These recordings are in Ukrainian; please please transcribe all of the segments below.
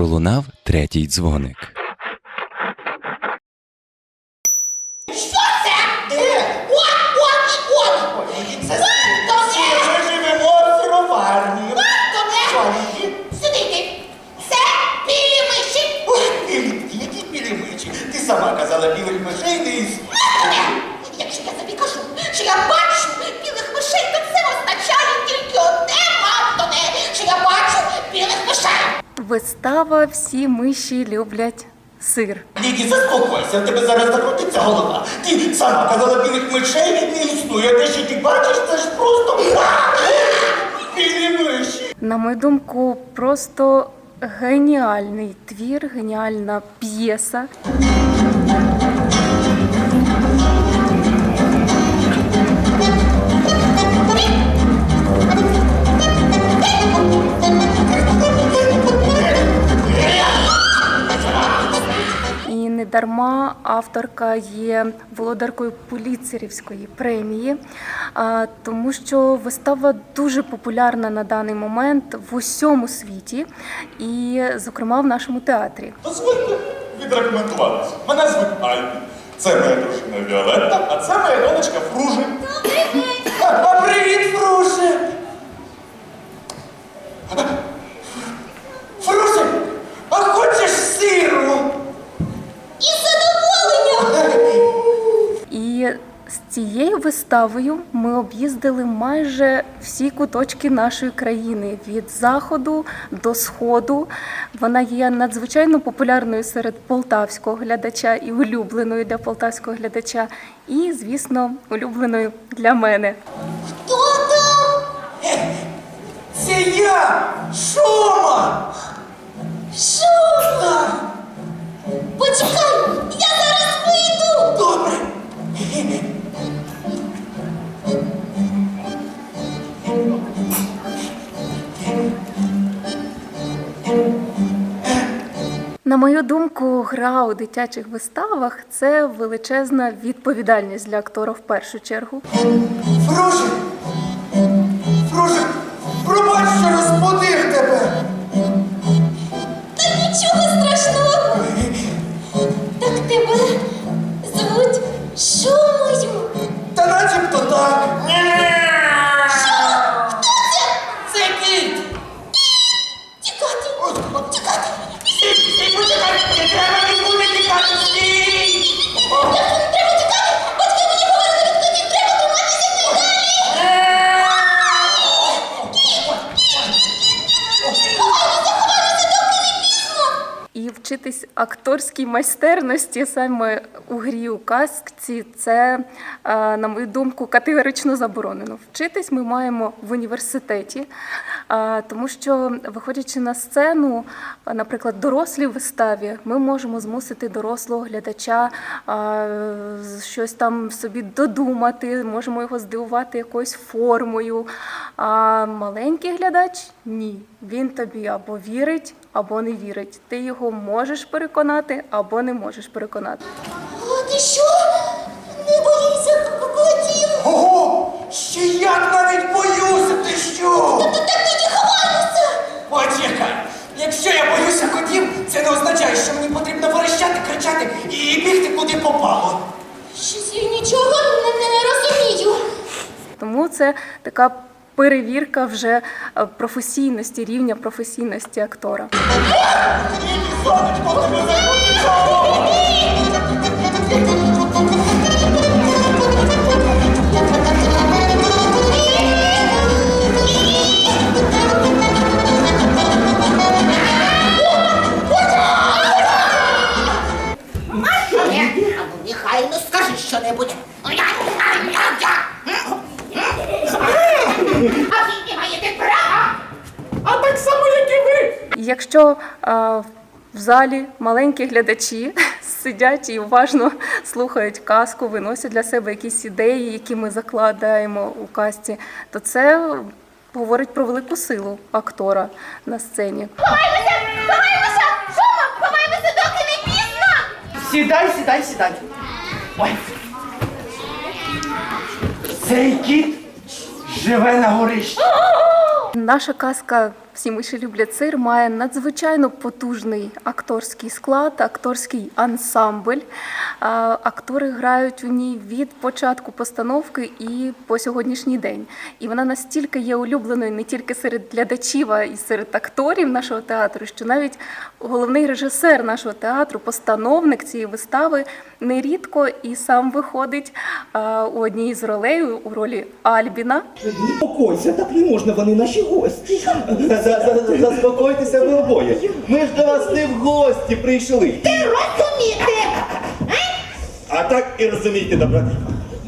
пролунав третій дзвоник. Е, от, от, от! Це То не! ми живемо в сироварні. То не! Чоловіки. Це білі миші! Ой, білі, які білі миші. Ти сама казала, білих мишей не існує. Вистава всі миші люблять сир. Діді, заспокойся, в тебе зараз закрутиться голова. Ти сама казала, білих мишей не існує. Те, що ти бачиш, це ж просто білі миші. На мою думку, просто геніальний твір, геніальна п'єса. Не дарма авторка є володаркою Пуліцерівської премії, тому що вистава дуже популярна на даний момент в усьому світі, і, зокрема, в нашому театрі. Дозвольте відрекомендуватися. Мене звуть Альбі. Це моя дружина Віолетта, а це моя донечка Фружи. А, а привіт, Фруше! Цією виставою ми об'їздили майже всі куточки нашої країни від заходу до сходу. Вона є надзвичайно популярною серед полтавського глядача і улюбленою для полтавського глядача, і, звісно, улюбленою для мене. Хто там? Це я! Шума! Мою думку, гра у дитячих виставах це величезна відповідальність для актора в першу чергу. Фруже! Фруже! І вчитись акторській майстерності саме у грі у казці, це, е, на мою думку, категорично заборонено. Вчитись ми маємо в університеті, е, тому що, виходячи на сцену, наприклад, дорослій виставі, ми можемо змусити дорослого глядача е, щось там собі додумати, можемо його здивувати якоюсь формою. А маленький глядач ні. Він тобі або вірить, або не вірить. Ти його можеш переконати або не можеш переконати. О, ти що? Не боїшся котів? Ого! Ще як навіть боюся, ти що? Та так тоді ховаймося! Почекай! Якщо я боюся котів, це не означає, що мені потрібно верещати, кричати і бігти куди попало. Щось я нічого не, не, не розумію. Тому це така перевірка вже е, професійності, рівня професійності актора. Е, в залі маленькі глядачі сидять і уважно слухають казку, виносять для себе якісь ідеї, які ми закладаємо у казці, то це говорить про велику силу актора на сцені. Ховаймося! Ховаймося! Шума! Ховаймося, доки не пізно! Сідай, сідай, сідай. Ой. Цей кіт живе на горищі. Наша казка всі миші люблять сир має надзвичайно потужний акторський склад, акторський ансамбль. Актори грають у ній від початку постановки і по сьогоднішній день. І вона настільки є улюбленою не тільки серед глядачів, а й серед акторів нашого театру, що навіть головний режисер нашого театру, постановник цієї вистави, нерідко і сам виходить у одній з ролей у ролі Альбіна. Спокойся, так не можна, вони наші гості. За- за- за- Заспокойтеся ви обоє. Ми ж до вас не в гості прийшли. Ти Розумієте? А так і розумійте, добродійно.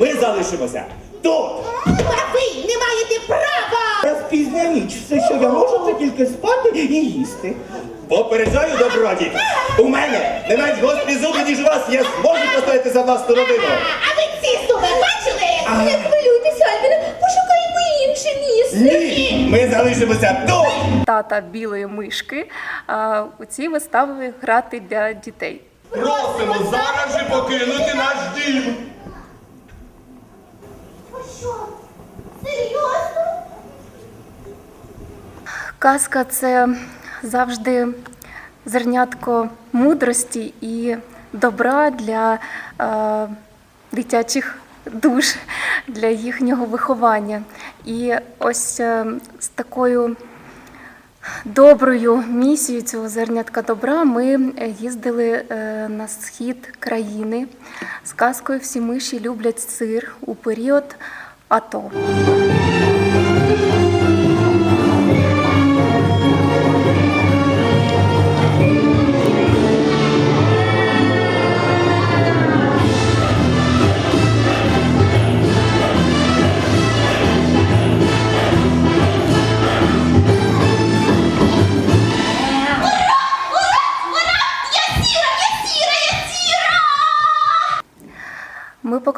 Ми залишимося тут. А ви не маєте права! Раз пізня ніч, все, що я можу, це тільки спати і їсти. Попереджаю, добродій. У мене не менш гострі зуби, ніж у вас. Я зможу постояти за власну родину. А ви ці зуби бачили? А. Не Ні, ми залишимося тут. Тата білої мишки а, у цій виставі грати для дітей. Просимо зараз же покинути наш дім. Ви що? Серйозно? Казка це завжди зернятко мудрості і добра для е, дитячих душ, для їхнього виховання. І ось е, з такою доброю місією цього зернятка добра ми е, їздили е, на схід країни з казкою Всі миші люблять сир у період АТО.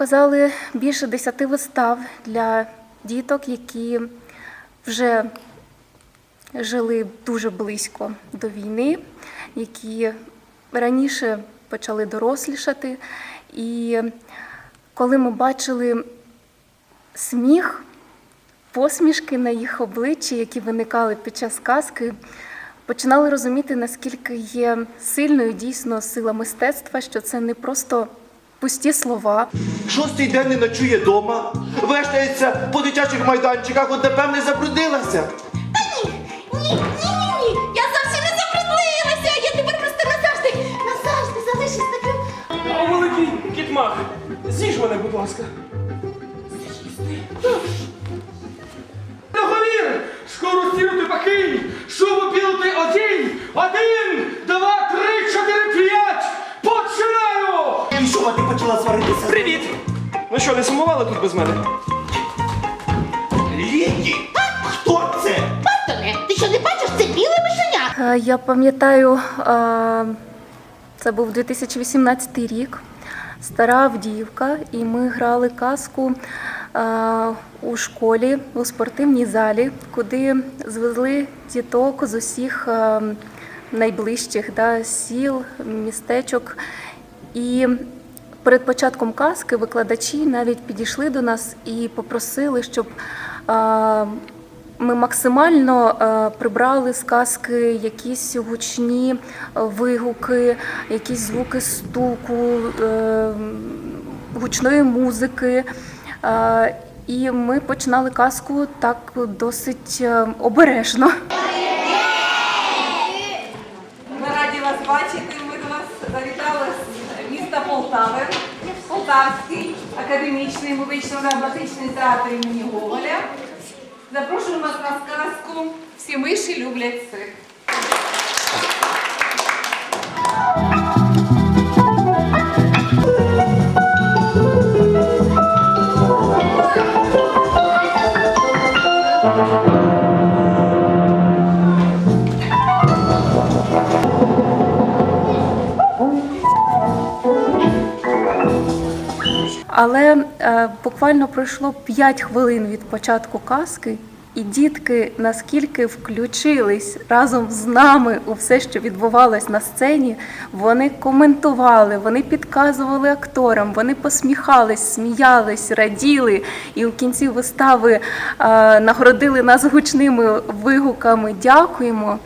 Показали більше десяти вистав для діток, які вже жили дуже близько до війни, які раніше почали дорослішати. І коли ми бачили сміх, посмішки на їх обличчі, які виникали під час казки, починали розуміти, наскільки є сильною дійсно сила мистецтва, що це не просто пусті слова, Шостий день не ночує дома, вештається по дитячих майданчиках, от напевне забрудилася. Ні, ні, ні, ні, я зовсім не забруднилася. Я тепер просто назавжди, назавжди залишусь таким. О, великий кітмах, з'їж мене, будь ласка. Договір! Скоро стінути пакинь! Шубу білити один! Один, два, три, чотири, а ти почала сваритися? Привіт! Ну що, не сумували тут без мене? Лікі? Хто це? Бартоне, ти що не бачиш, це біле мишеня? Е, Я пам'ятаю, е, це був 2018 рік, стара Авдіївка, і ми грали казку е, у школі у спортивній залі, куди звезли діток з усіх е, найближчих да, сіл, містечок. І перед початком казки викладачі навіть підійшли до нас і попросили, щоб ми максимально прибрали з казки якісь гучні вигуки, якісь звуки стуку, е, гучної музики. І ми починали казку так досить е, обережно. Ми раді вас бачити. Ми до вас завітали з міста Полтави. Полтавський академічний музично-драматичний театр імені Гоголя. Запрошуємо вас на сказку Всі миші люблять сир. Але е, буквально пройшло 5 хвилин від початку казки, І дітки наскільки включились разом з нами у все, що відбувалось на сцені, вони коментували, вони підказували акторам, вони посміхались, сміялись, раділи. І у кінці вистави е, нагородили нас гучними вигуками Дякуємо.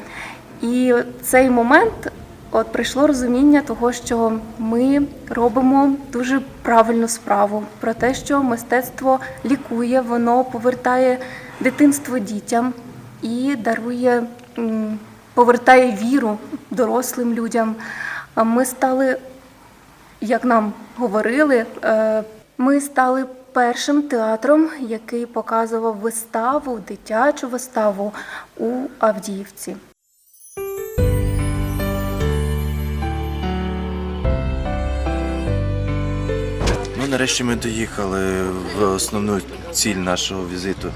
І цей момент от прийшло розуміння того, що ми робимо дуже правильну справу про те, що мистецтво лікує, воно повертає дитинство дітям і дарує, повертає віру дорослим людям. Ми стали, як нам говорили, е, ми стали першим театром, який показував виставу, дитячу виставу у Авдіївці. Нарешті ми доїхали в основну ціль нашого візиту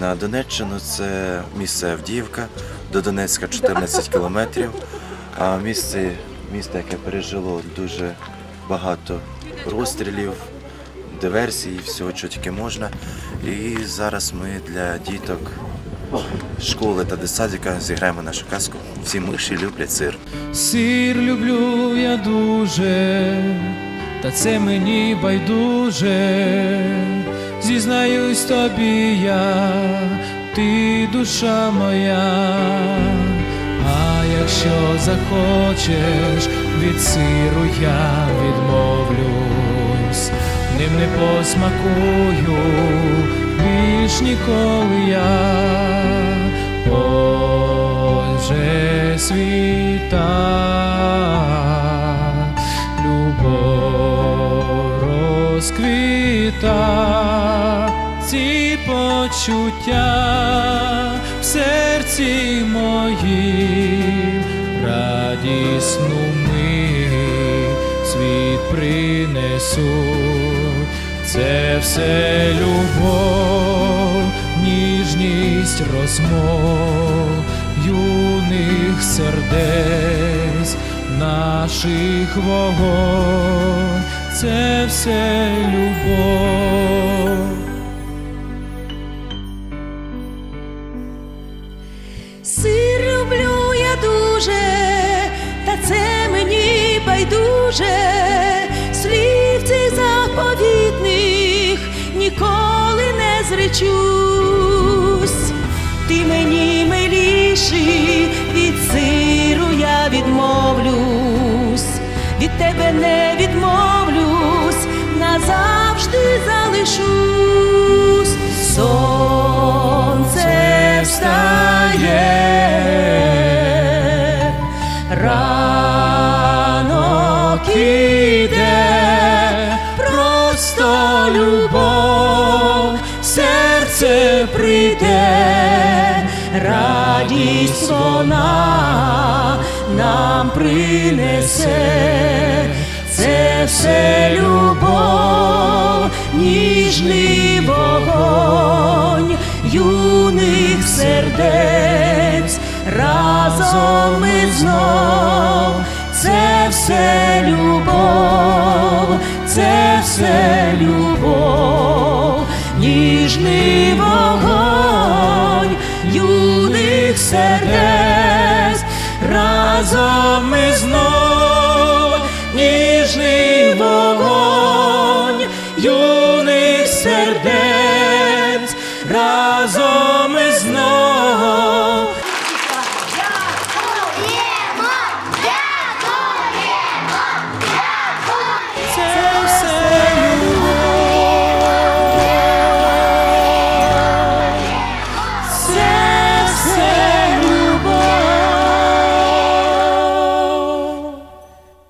на Донеччину. Це місце Авдіївка, до Донецька 14 кілометрів. А місце, місто, яке пережило дуже багато розстрілів, диверсій, всього, що тільки можна. І зараз ми для діток школи та дитсадика зіграємо нашу казку. Всі миші люблять сир. Сир люблю я дуже, та це мені байдуже. Зізнаюсь тобі я, ти душа моя. А якщо захочеш, від сиру я відмовлюсь, ним не посмакую більш ніколи я. Ось же світа, розквіта, ці почуття в серці моїм радісну мить світ принесуть. Це все любов, ніжність розмов юних сердець, наших вогонь, це все любов. Сир люблю я дуже, та це мені байдуже, слів цих заповітних ніколи не зречусь. Ти мені миліший, від сиру я відмовлюсь, від тебе не відмовлюсь, назавжди залишусь. Сонце встає, ранок просто любов, серце прийде, радість вона нам принесе, це все любов, ніжний вогонь юних сердець, разом ми знов, це все любов, це все любов, ніжний вогонь юних сердець. разом із нами.